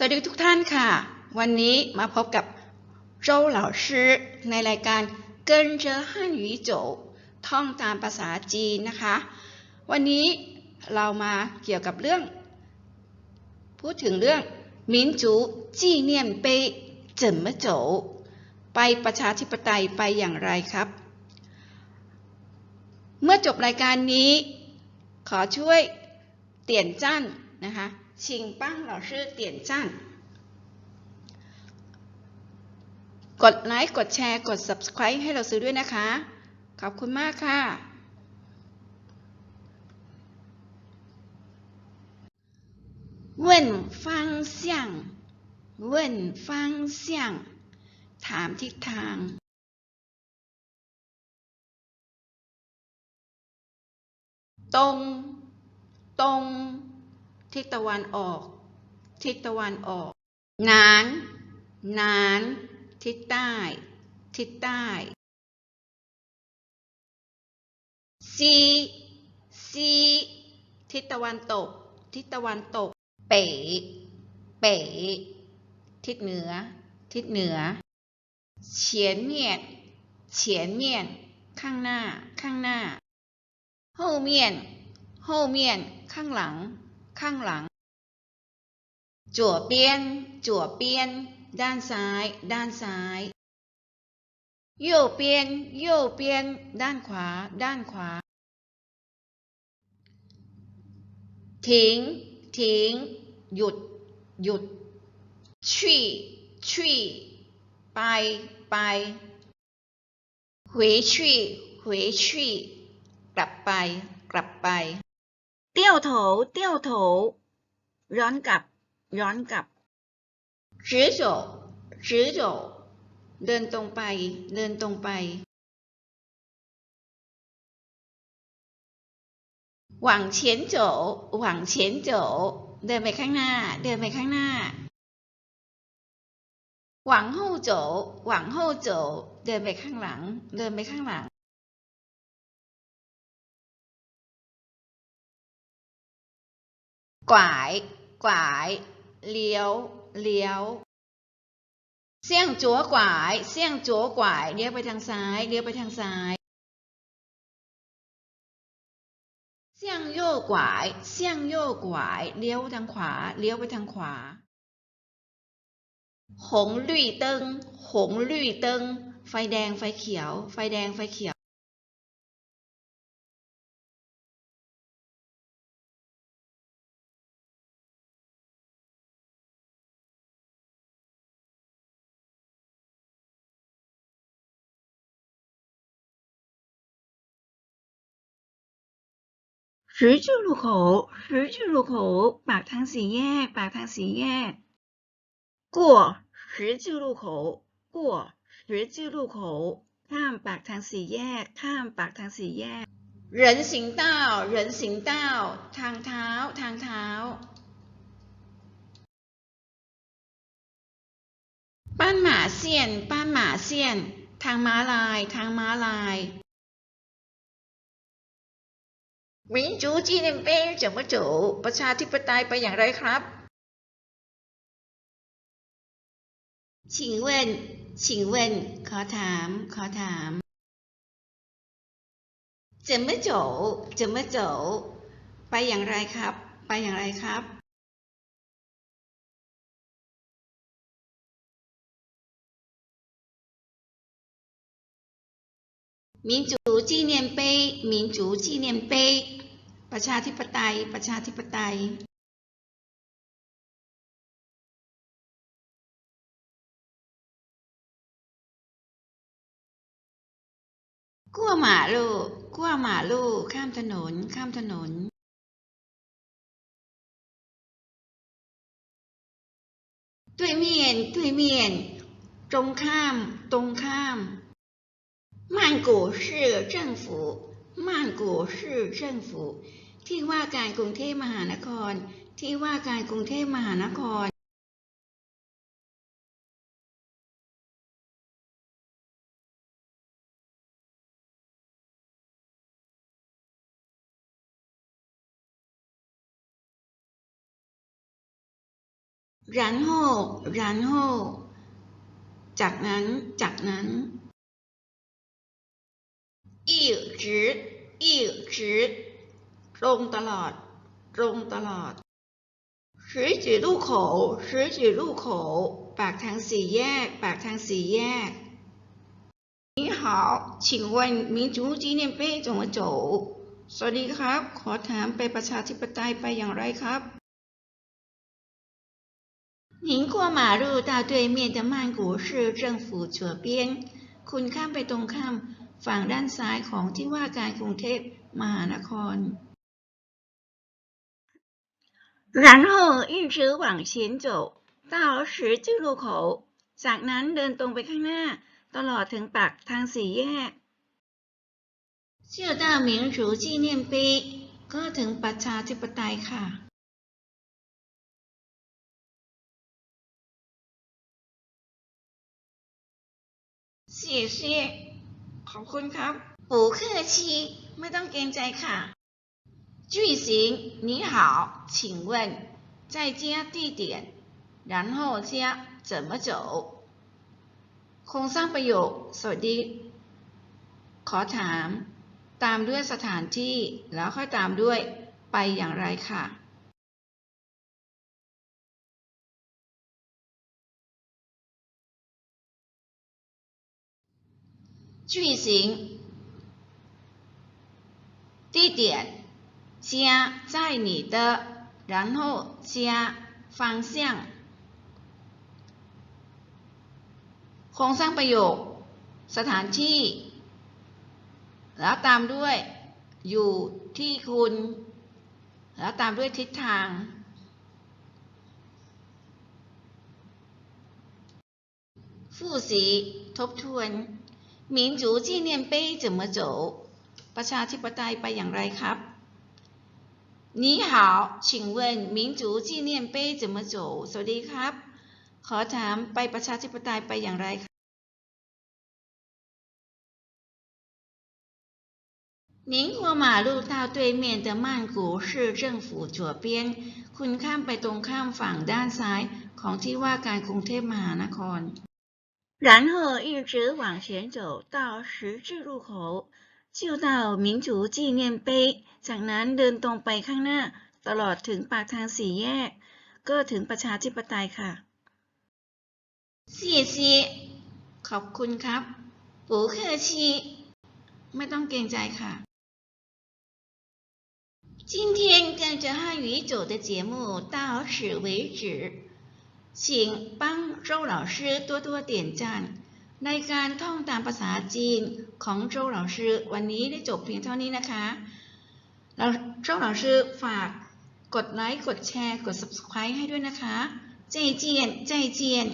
สวัสดีทุกท่านค่ะ วันนี้มาพบกับโจ้หล่าชื่อในรายการเกินเจอฮั่นหยีโจท่องตามภาษาจีนนะคะ วันนี้เรามาเกี่ยวกับเรื่อง พูดถึงเรื่องมินจูจีเนียนเปเจิมมโจไปประชาธิปไตยไปอย่างไรครับ เมื่อจบรายการนี้ ขอช่วยเตียนจ้าน นะคะชิงปั้งเหล่าชื่อเตียนจั่นกดไลค์กดแชร์กด subscribe ให้เราซื้อด้วยนะคะ ขอบคุณมากค่ะ เว่นฟังเสียง เว่นฟังเสียง ถามทิศทาง东东ง ทิศตะวันออก ทิศตะวันออก นาน นาน ทิศใต้ ทิศใต้ ซี ซี ทิศตะวันตก ทิศตะวันตก เป๋ เป๋ ทิศเหนือ ทิศเหนือ เฉียนเมียน เฉียนเมียน ข้างหน้า ข้างหน้า โฮเมียน โฮเมียน ข้างหลัง ข้างหลังจั่วเปียนจั่วเปียน ด้านซ้าย ด้านซ้ายโยเปียนโยเปียน ด้านขวา ด้านขวา ทิ้ง ทิ้ง หยุด หยุดชี่ชี่ไป ไป回去回去กลับไป กลับไป เตี้ยวโถ เตี้ยวโถ ย้อนกลับ ย้อนกลับ直走直走เดินตรงไป เดินตรงไป หวังเฉียนโจหวังเฉียนโจเดินไปข้างหน้า เดินไปข้างหน้า หวัง后走หวัง后走เดินไปข้างหลัง เดินไปข้างหลัง กวายกวายเลี้ยวเลี้ยวเสี่ยงจัวกวายเสี่ยงจัวกวายเลี้ยวไปทางซ้ายเลี้ยวไปทางซ้ายเสี่ยงโยกกวายเสี่ยงโยกกวายเลี้ยวทางขวาเลี้ยวไปทางขวาหงลุยเติงหงลุยเติงไฟแดงไฟเขียว ไฟแดงไฟเขียว 十字路口，十字路口，ปากทางสี่แยก ปากทางสี่แยก过十字路口，过十字路口 ข้ามปากทางสี่แยก ข้ามปากทางสี่แยก人行道人行道ทางเท้า ทางเท้า 斑马线斑马线ทางม้าลาย ทางม้าลาย 民族纪念碑怎么走ประชาธิปไตยไปอย่างไรครับ请问请问ขอถาม ขอถาม怎么走怎么走ไปอย่างไรครับ ไปอย่างไรครับ 民族纪念碑民族纪念碑 ประชาธิปไตย ประชาธิปไตย กั้วหมาลูกกั้วหมาลูกข้ามถนน ข้ามถนน 对面对面ตรงข้าม ตรงข้าม 曼谷市政府 曼谷市政府ที่ว่าการกรุงเทพมหานคร ที่ว่าการกรุงเทพมหานคร 然后然后จากนั้น จากนั้น 一直一直ตรงตลอด ตรงตลอด十字路口十字路口ปากทางสี่แยก ปากทางสี่แยก你好请问民族纪念碑怎么走สวัสดีครับ ขอถามไปประชาธิปไตยไปอย่างไรครับ您过马路到对面的曼谷市政府左边คุณข้ามไปตรงข้าม ฝั่งด้านซ้ายของที่ว่าการกรุงเทพมหานคร然后一直往前走到十字路口จากนั้นเดินตรงไปข้างหน้า ตลอดถึงปากทางสี่แยก 就到民族纪念碑ก็ถึงประชาธิปไตยค่ะ 谢谢 ขอบคุณครับ不客气ไม่ต้องเกรงใจค่ะ句型你好请问再加地点然后加怎么走โครงสร้างประโยค สวัสดี ขอถาม ตามด้วยสถานที่ แล้วค่อยตามด้วยไปอย่างไรค่ะ 句型地点加在你的，然后加方向。โครงสร้างประโยค สถานที่ แล้วตามด้วย อยู่ที่คุณ แล้วตามด้วยทิศทาง 复习ทบทวน 民族纪念碑怎么走ประชาธิปไตยไปอย่างไรครับ你好请问民族纪念碑怎么走สวัสดีครับ ขอถามไปประชาธิปไตยไปอย่างไรครับ您过马路到对面的曼谷市政府左边คุณข้ามไปตรงข้ามฝั่งด้านซ้ายของที่ว่าการกรุงเทพมหานคร 然后一直往前走到十字路口就到民族纪念碑จากนั้นเดินตรงไปข้างหน้า ตลอดถึงปากทางสี่แยก ก็ถึงประชาธิปไตยค่ะ谢谢ขอบคุณครับ不客气ไม่ต้องเกรงใจค่ะ今天跟着汉语走的节目到此为止 请帮周老师多多点赞ในการท่องตามภาษาจีนของโจเหล่าชื่อวันนี้ได้จบเพียงเท่านี้นะคะเราโจเหล่าชื่อฝากกดไลค์ กดแชร์ กด subscribe ให้ด้วยนะคะใจเจียนใจเจียน